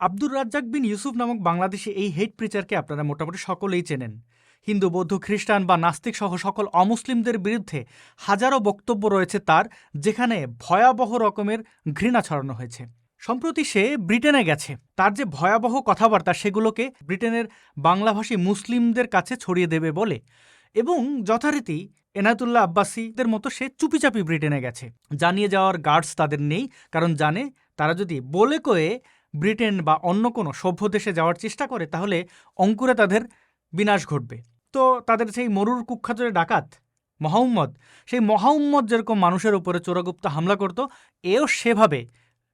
আব্দুর রাজ্জাক বিন ইউসুফ নামক বাংলাদেশি এই হেড প্রিচারকে আপনারা মোটামুটি সকলেই চেনেন। হিন্দু, বৌদ্ধ, খ্রিস্টান বা নাস্তিক সহ সকল অমুসলিমদের বিরুদ্ধে হাজারো বক্তব্য রয়েছে তার, যেখানে ভয়াবহ রকমের ঘৃণা ছড়ানো হয়েছে। সম্প্রতি সে ব্রিটেনে গেছে। তার যে ভয়াবহ কথাবার্তা, সেগুলোকে ব্রিটেনের বাংলাভাষী মুসলিমদের কাছে ছড়িয়ে দেবে বলে এবং যথারীতি এনায়তুল্লাহ আব্বাসীদের মতো সে চুপিচাপি ব্রিটেনে গেছে। জানিয়ে যাওয়ার গার্ডস তাদের নেই, কারণ জানে তারা যদি বলে কয়ে ব্রিটেন বা অন্য কোনো সভ্য দেশে যাওয়ার চেষ্টা করে, তাহলে অঙ্কুরে তাদের বিনাশ ঘটবে। তো তাদের সেই মরুর কুখ্যাতরে ডাকাত মহাউম্মদ সেই মহাউম্মদ যেরকম মানুষের উপরে চোরাগুপ্ত হামলা করত, এও সেভাবে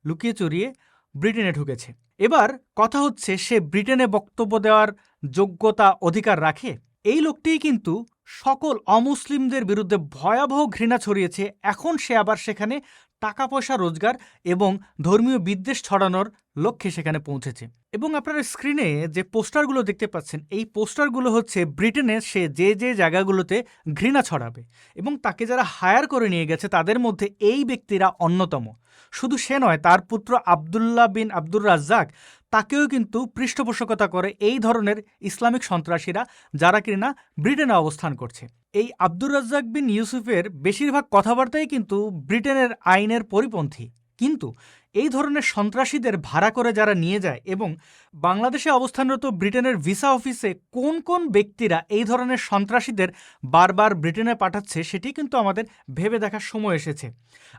লুকিয়ে চুরিয়ে ব্রিটেনে ঢুকেছে। এবার কথা হচ্ছে, সে ব্রিটেনে বক্তব্য দেওয়ার যোগ্যতা অধিকার রাখে? এই লোকটিই কিন্তু সকল অমুসলিমদের বিরুদ্ধে ভয়াবহ ঘৃণা ছড়িয়েছে। এখন সে আবার সেখানে টাকা পয়সা রোজগার এবং ধর্মীয় বিদ্বেষ ছড়ানোর লক্ষ্যে সেখানে পৌঁছেছে। এবং আপনারা স্ক্রিনে যে পোস্টারগুলো দেখতে পাচ্ছেন, এই পোস্টারগুলো হচ্ছে ব্রিটেনে সে যে যে জায়গাগুলোতে ঘৃণা ছড়াবে এবং তাকে যারা হায়ার করে নিয়ে গেছে, তাদের মধ্যে এই ব্যক্তিরা অন্যতম। শুধু সে নয়, তার পুত্র আবদুল্লাহ বিন আব্দুর রাজ্জাক তাকেও কিন্তু পৃষ্ঠপোষকতা করে এই ধরনের ইসলামিক সন্ত্রাসীরা যারা কিনা ব্রিটেনে অবস্থান করছে। এই আব্দুর রাজ্জাক বিন ইউসুফের বেশিরভাগ কথাবার্তাই কিন্তু ব্রিটেনের আইনের পরিপন্থী। কিন্তু এই ধরনের সন্ত্রাসীদের ভাড়া করে যারা নিয়ে যায় এবং বাংলাদেশে অবস্থানরত ব্রিটেনের ভিসা অফিসে কোন কোন ব্যক্তিরা এই ধরনের সন্ত্রাসীদের বারবার ব্রিটেনে পাঠাচ্ছে, সেটি কিন্তু আমাদের ভেবে দেখার সময় এসেছে।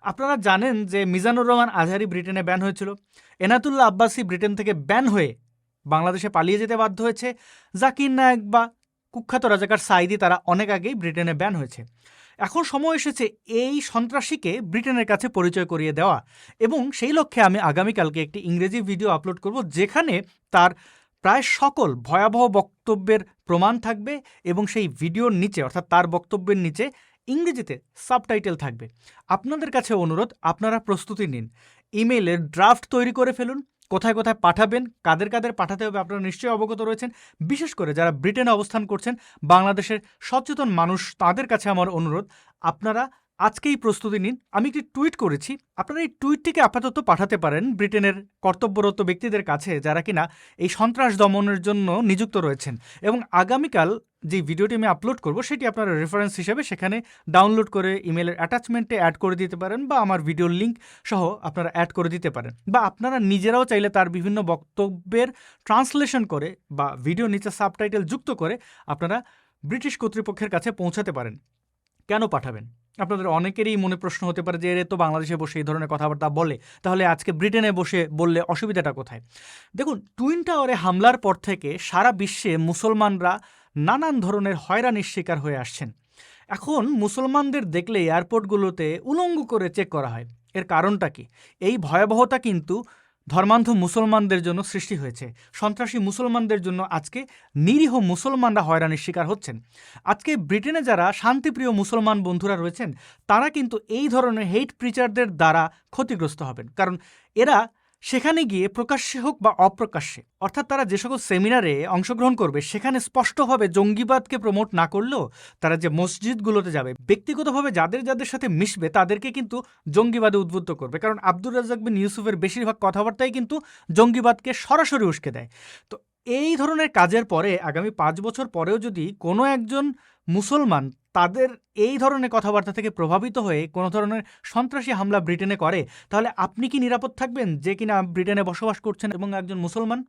আপনারা জানেন যে মিজানুর রহমান আজহারি ব্রিটেনে ব্যান হয়েছিল। এনাতুল্লাহ আব্বাসি ব্রিটেন থেকে ব্যান হয়ে বাংলাদেশে পালিয়ে যেতে বাধ্য হয়েছে। জাকির নায়ক বা কুখ্যাত রাজাকার সাইদি তারা অনেক আগেই ব্রিটেনে ব্যান হয়েছে। এখন সময় এসেছে এই সন্ত্রাসীকে ব্রিটেনের কাছে পরিচয় করিয়ে দেওয়া এবং সেই লক্ষ্যে আমি আগামীকালকে একটি ইংরেজি ভিডিও আপলোড করব যেখানে তার প্রায় সকল ভয়াবহ বক্তব্যের প্রমাণ থাকবে এবং সেই ভিডিওর নিচে, অর্থাৎ তার বক্তব্যের নিচে ইংরেজিতে সাবটাইটেল থাকবে। আপনাদের কাছে অনুরোধ, আপনারা প্রস্তুতি নিন। ইমেইলের ড্রাফট তৈরি করে ফেলুন। কোথায় কোথায় পাঠাবেন, কাদের কাদের পাঠাতে হবে আপনারা নিশ্চয়ই অবগত রয়েছেন। বিশেষ করে যারা ব্রিটেনে অবস্থান করছেন, বাংলাদেশের সচেতন মানুষ, তাদের কাছে আমার অনুরোধ, আপনারা আজকেই প্রস্তুতি নিন। আমি একটি টুইট করেছি, আপনারা এই টুইটটিকে আপাতত পাঠাতে পারেন ব্রিটেনের কর্তব্যরত ব্যক্তিদের কাছে যারা কিনা এই সন্ত্রাস দমনের জন্য নিযুক্ত রয়েছেন। এবং আগামীকাল যে ভিডিওটি আমি আপলোড করব, সেটি আপনারা রেফারেন্স হিসেবে সেখানে ডাউনলোড করে ইমেলের অ্যাটাচমেন্টে অ্যাড করে দিতে পারেন বা আমার ভিডিওর লিঙ্ক সহ আপনারা অ্যাড করে দিতে পারেন। বা আপনারা নিজেরাও চাইলে তার বিভিন্ন বক্তব্যের ট্রান্সলেশন করে বা ভিডিও নিচে সাবটাইটেল যুক্ত করে আপনারা ব্রিটিশ কর্তৃপক্ষের কাছে পৌঁছাতে পারেন। কেন পাঠাবেন? আপনাদের অনেকেরই মনে প্রশ্ন হতে পারে যে এর তো বাংলাদেশে বসে এই ধরনের কথাবার্তা বলে, তাহলে আজকে ব্রিটেনে বসে বললে অসুবিধাটা কোথায়? দেখুন টুইন টাওয়ারে হামলার পর থেকে সারা বিশ্বে মুসলমানরা নানান ধরনের হয়রানির শিকার হয়ে আসছেন। এখন মুসলমানদের দেখলে এয়ারপোর্টগুলোতে উলঙ্গ করে চেক করা হয়। এর কারণটা কি? এই ভয়াবহতা কিন্তু ধর্মান্ধ মুসলমানদের জন্য সৃষ্টি হয়েছে। সন্ত্রাসী মুসলমানদের জন্য আজকে নিরীহ মুসলমানরা হয়রানির শিকার হচ্ছেন। আজকে ব্রিটেনে যারা শান্তিপ্রিয় মুসলমান বন্ধুরা রয়েছেন, তারা কিন্তু এই ধরনের হেট প্রিচারদের দ্বারা ক্ষতিগ্রস্ত হবেন। কারণ এরা সেখানে গিয়ে প্রকাশ্যে হোক বা অপ্রকাশ্যে, অর্থাৎ তারা যে সকল সেমিনারে অংশগ্রহণ করবে, সেখানে স্পষ্টভাবে জঙ্গিবাদকে প্রমোট না করলেও তারা যে মসজিদগুলোতে যাবে, ব্যক্তিগতভাবে যাদের যাদের সাথে মিশবে, তাদেরকে কিন্তু জঙ্গিবাদে উদ্বুদ্ধ করবে। কারণ আব্দুর রাজ্জাক বিন ইউসুফের বেশিরভাগ কথাবার্তাই কিন্তু জঙ্গিবাদকে সরাসরি উস্কে দেয়। তো এই ধরনের কাজের পরে, আগামী পাঁচ বছর পরেও যদি কোনো একজন মুসলমান তাদের এই ধরনের কথাবার্তা থেকে প্রভাবিত হয়ে কোনো ধরনের সন্ত্রাসী হামলা ব্রিটেনে করে, তাহলে আপনি কি নিরাপদ থাকবেন যে কিনা ব্রিটেনে বসবাস করছেন এবং একজন মুসলমান?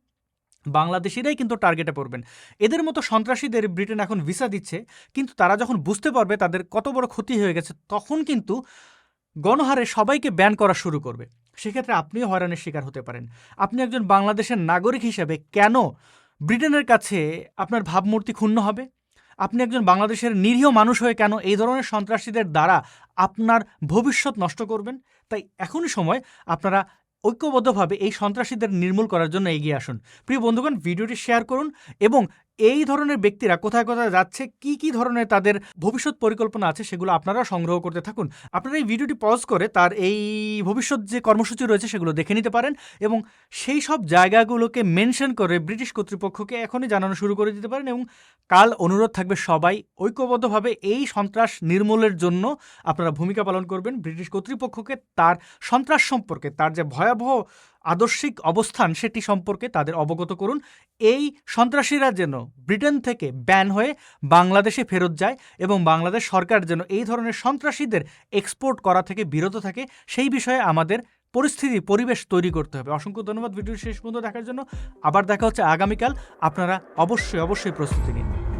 বাংলাদেশিরাই কিন্তু টার্গেটে পড়বেন। এদের মতো সন্ত্রাসীদের ব্রিটেন এখন ভিসা দিচ্ছে, কিন্তু তারা যখন বুঝতে পারবে তাদের কত বড় ক্ষতি হয়ে গেছে, তখন কিন্তু গণহারে সবাইকে ব্যান করা শুরু করবে। সেক্ষেত্রে আপনিও হয়রানির শিকার হতে পারেন। আপনি একজন বাংলাদেশের নাগরিক হিসেবে কেন ব্রিটেনের কাছে আপনার ভাবমূর্তি ক্ষুণ্ণ হবে? আপনি একজন বাংলাদেশের নিরীহ মানুষ হয়ে কেন এই ধরনের সন্ত্রাসীদের দ্বারা আপনার ভবিষ্যৎ নষ্ট করবেন? তাই এখনই সময় আপনারা ঐক্যবদ্ধভাবে এই সন্ত্রাসীদের নির্মূল করার জন্য এগিয়ে আসুন। প্রিয় বন্ধুগণ, ভিডিওটি শেয়ার করুন এবং এই ধরনের ব্যক্তিরা কোথায় কোথায় যাচ্ছে, কি কি ধরনের তাদের ভবিষ্যৎ পরিকল্পনা আছে সেগুলো আপনারা সংগ্রহ করতে থাকুন। আপনারা এই ভিডিওটি পজ করে তার এই ভবিষ্যৎ যে কর্মসূচি রয়েছে সেগুলো দেখে নিতে পারেন এবং সেই সব জায়গাগুলোকে মেনশন করে ব্রিটিশ কর্তৃপক্ষকে এখনই জানানো শুরু করে দিতে পারেন এবং কাল অনুরোধ থাকবে সবাই ঐক্যবদ্ধভাবে এই সন্ত্রাস নির্মূলের জন্য আপনারা ভূমিকা পালন করবেন ব্রিটিশ কর্তৃপক্ষকে তার সন্ত্রাস সম্পর্কে, তার যে ভয়াবহ আদর্শিক অবস্থান সেটি সম্পর্কে তাদের অবগত করুন। এই সন্ত্রাসীরা যেন ব্রিটেন থেকে ব্যান হয়ে বাংলাদেশে ফেরত যায় এবং বাংলাদেশ সরকার যেন এই ধরনের সন্ত্রাসীদের এক্সপোর্ট করা থেকে বিরত থাকে, সেই বিষয়ে আমাদের পরিস্থিতি, পরিবেশ তৈরি করতে হবে। অসংখ্য ধন্যবাদ ভিডিও শেষ পর্যন্ত দেখার জন্য। আবার দেখা হচ্ছে আগামীকাল। আপনারা অবশ্যই অবশ্যই প্রস্তুতি নিন।